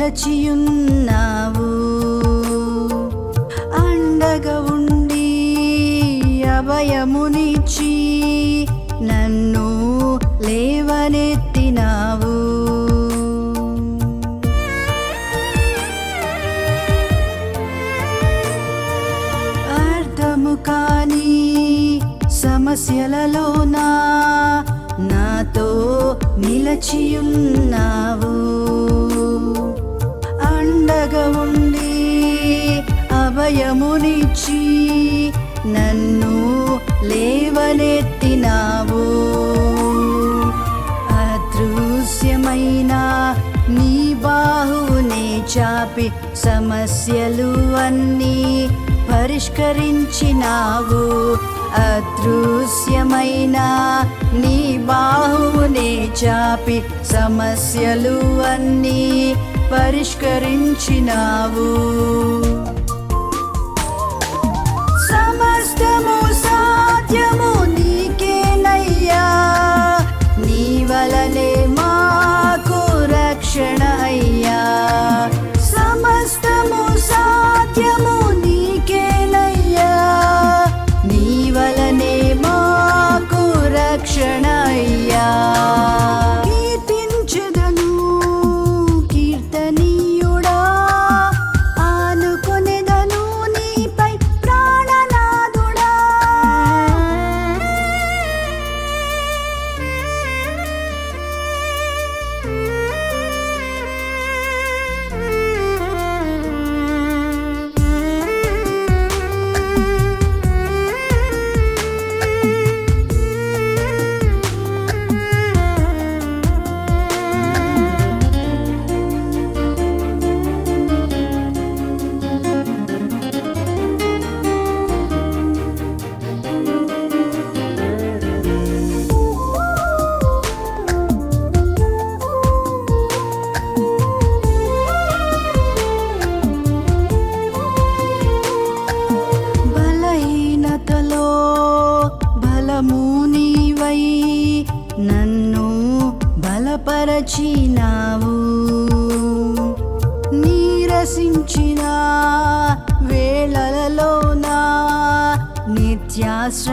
నిలచియున్నావు. అండగా ఉండి అభయమునిచ్చి నన్ను లేవనెత్తినావు. అర్థము కాని సమస్యలలోనా నాతో నిలచియున్నావు. అభయమునిచ్చి నన్ను లేవనెత్తినావు. అదృశ్యమైన నీ బాహునే చాపి సమస్యలు అన్నీ పరిష్కరించినావు. అదృశ్యమైన నీ బాహునే చాపి సమస్యలు అన్నీ పరిష్కరించినావు. బలపరచినావు నీరసించిన వేళలలోనా నిత్యాశ్రయమైనావు.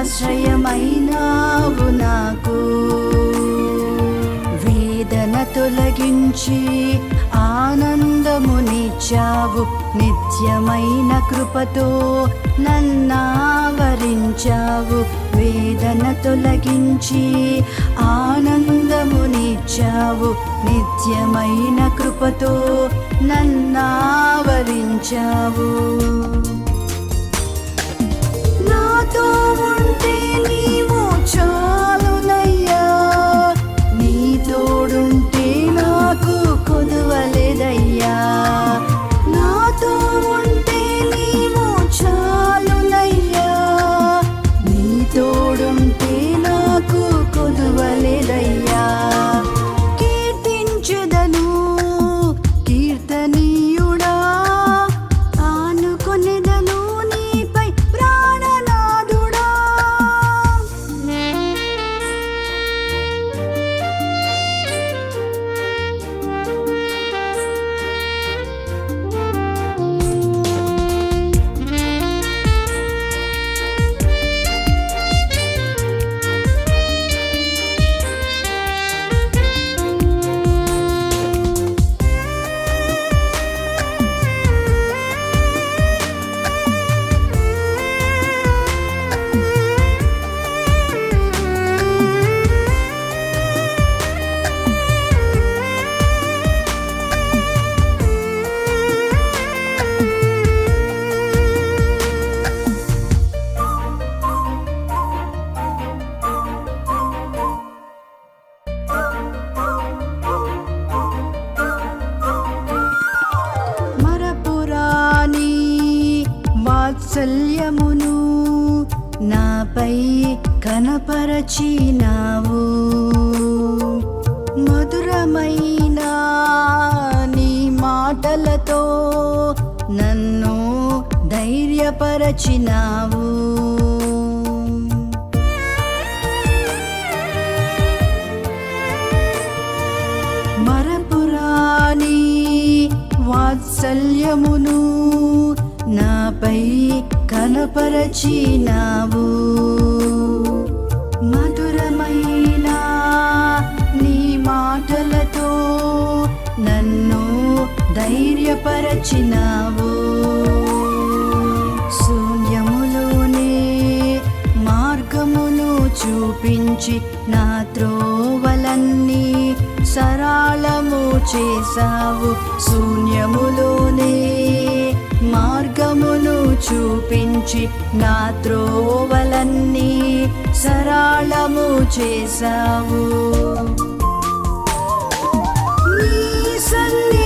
ఆశ్రయమైనావు నాకు. వేదన తొలగించి ఆనందమునిచ్చావు. నిత్యమైన కృపతో నన్నావరించావు. వేదన తొలగించి ఆనందమునిచ్చావు. నిత్యమైన కృపతో నన్నావరించావు. నాతో ఉంటే నీవు చాలునయ్యా వాత్సల్యమును నాపై కనపరచినావు. మధురమైన నీ మాటలతో నన్ను ధైర్యపరచినావు. కనపరచినావు. మధురమైన నీ మాటలతో నన్ను ధైర్యపరచినావు. శూన్యములోనే మార్గమును చూపించి నా త్రోవలన్నీ సరళము చేసావు శూన్యములోనే మార్గము చూపించి నా త్రోవలన్నీ సరళము చేసావు నీ సన్ని